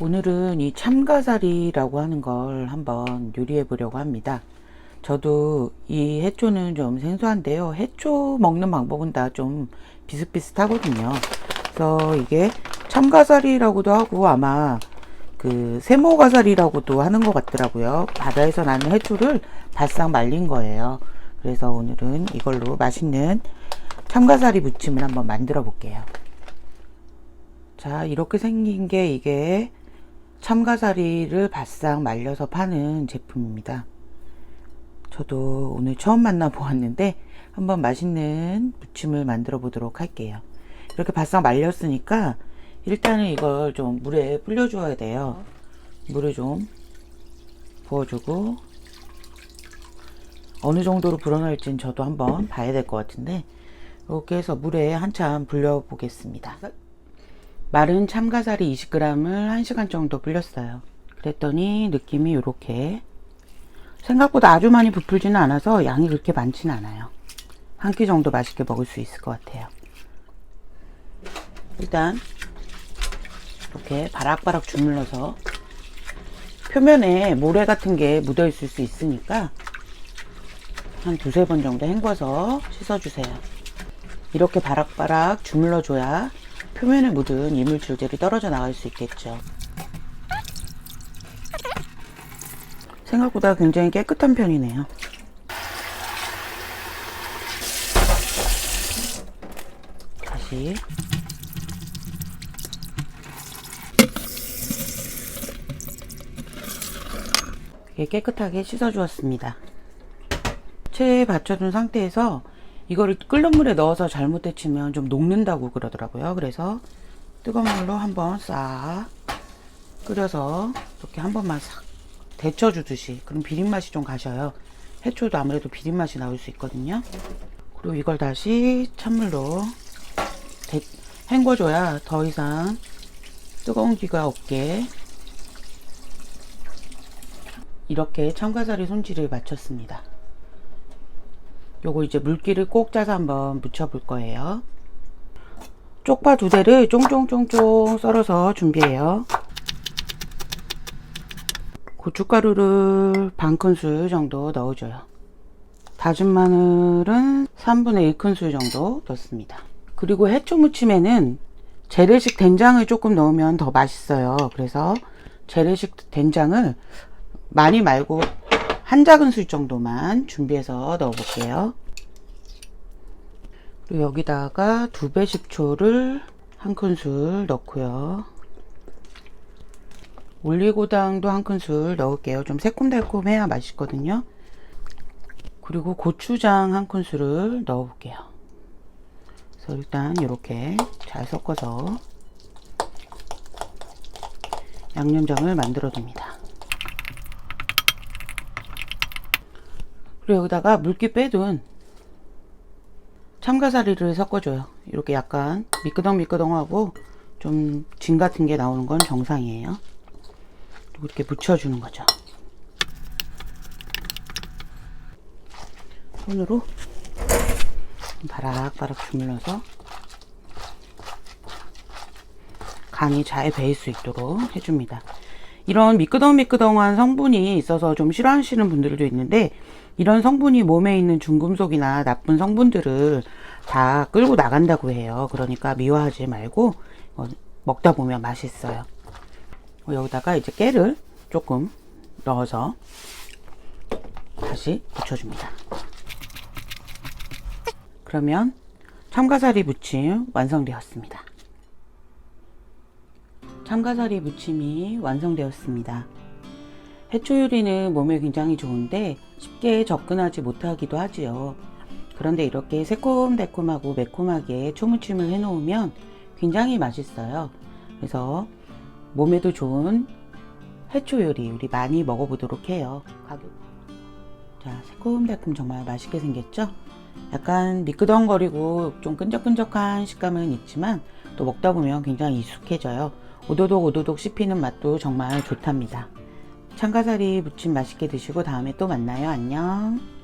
오늘은 이 참가사리라고 하는 걸 한번 요리해 보려고 합니다. 저도 이 해초는 좀 생소한데요. 해초 먹는 방법은 다 좀 비슷비슷하거든요. 그래서 이게 참가사리라고도 하고 아마 그 세모가사리라고도 하는 것 같더라고요. 바다에서 나는 해초를 바싹 말린 거예요. 그래서 오늘은 이걸로 맛있는 참가사리 무침을 한번 만들어 볼게요. 자, 이렇게 생긴 게 이게 참가사리를 바싹 말려서 파는 제품입니다. 저도 오늘 처음 만나 보았는데 한번 맛있는 무침을 만들어 보도록 할게요. 이렇게 바싹 말렸으니까 일단은 이걸 좀 물에 불려줘야 돼요. 물을 좀 부어주고 어느 정도로 불어날지는 저도 한번 봐야 될 것 같은데 이렇게 해서 물에 한참 불려 보겠습니다. 마른 참가사리 20g을 1시간 정도 불렸어요. 그랬더니 느낌이 이렇게 생각보다 아주 많이 부풀지는 않아서 양이 그렇게 많지는 않아요. 한 끼 정도 맛있게 먹을 수 있을 것 같아요. 일단 이렇게 바락바락 주물러서 표면에 모래 같은 게 묻어 있을 수 있으니까 한 두세 번 정도 헹궈서 씻어주세요. 이렇게 바락바락 주물러 줘야 표면에 묻은 이물질들이 떨어져 나갈 수 있겠죠. 생각보다 굉장히 깨끗한 편이네요. 다시 깨끗하게 씻어 주었습니다. 체에 받쳐둔 상태에서 이거를 끓는 물에 넣어서 잘못 데치면 좀 녹는다고 그러더라고요. 그래서 뜨거운 물로 한번 싹 끓여서 이렇게 한 번만 싹 데쳐주듯이 그럼 비린 맛이 좀 가셔요. 해초도 아무래도 비린 맛이 나올 수 있거든요. 그리고 이걸 다시 찬물로 데, 헹궈줘야 더 이상 뜨거운 기가 없게 이렇게 참가사리 손질을 마쳤습니다. 요거 이제 물기를 꼭 짜서 한번 묻혀 볼 거예요. 쪽파 두 대를 쫑쫑쫑쫑 썰어서 준비해요. 고춧가루를 반 큰술 정도 넣어줘요. 다진 마늘은 3분의 1큰술 정도 넣습니다. 그리고 해초 무침에는 재래식 된장을 조금 넣으면 더 맛있어요. 그래서 재래식 된장을 많이 말고 한 작은술 정도만 준비해서 넣어 볼게요. 그리고 여기다가 두배 식초를 한 큰술 넣고요. 올리고당도 한 큰술 넣을게요. 좀 새콤달콤해야 맛있거든요. 그리고 고추장 한 큰술을 넣어 볼게요. 그래서 일단 이렇게 잘 섞어서 양념장을 만들어 둡니다. 그리고 여기다가 물기 빼둔 참가사리를 섞어줘요. 이렇게 약간 미끄덩미끄덩하고 좀 진 같은 게 나오는 건 정상이에요. 이렇게 묻혀주는 거죠. 손으로 바락바락 주물러서 간이 잘 배일 수 있도록 해줍니다. 이런 미끄덩미끄덩한 성분이 있어서 좀 싫어하시는 분들도 있는데 이런 성분이 몸에 있는 중금속이나 나쁜 성분들을 다 끌고 나간다고 해요. 그러니까 미워하지 말고 어, 먹다 보면 맛있어요. 어, 여기다가 이제 깨를 조금 넣어서 다시 붙여줍니다. 그러면 참가사리 무침 완성되었습니다. 참가사리 무침이 완성되었습니다. 해초 요리는 몸에 굉장히 좋은데 쉽게 접근하지 못하기도 하지요. 그런데 이렇게 새콤달콤하고 매콤하게 초무침을 해놓으면 굉장히 맛있어요. 그래서 몸에도 좋은 해초 요리 우리 많이 먹어보도록 해요. 가격. 자, 새콤달콤 정말 맛있게 생겼죠? 약간 미끄덩거리고 좀 끈적끈적한 식감은 있지만 또 먹다 보면 굉장히 익숙해져요. 오도독 오도독 씹히는 맛도 정말 좋답니다. 참가사리 무침 맛있게 드시고 다음에 또 만나요. 안녕.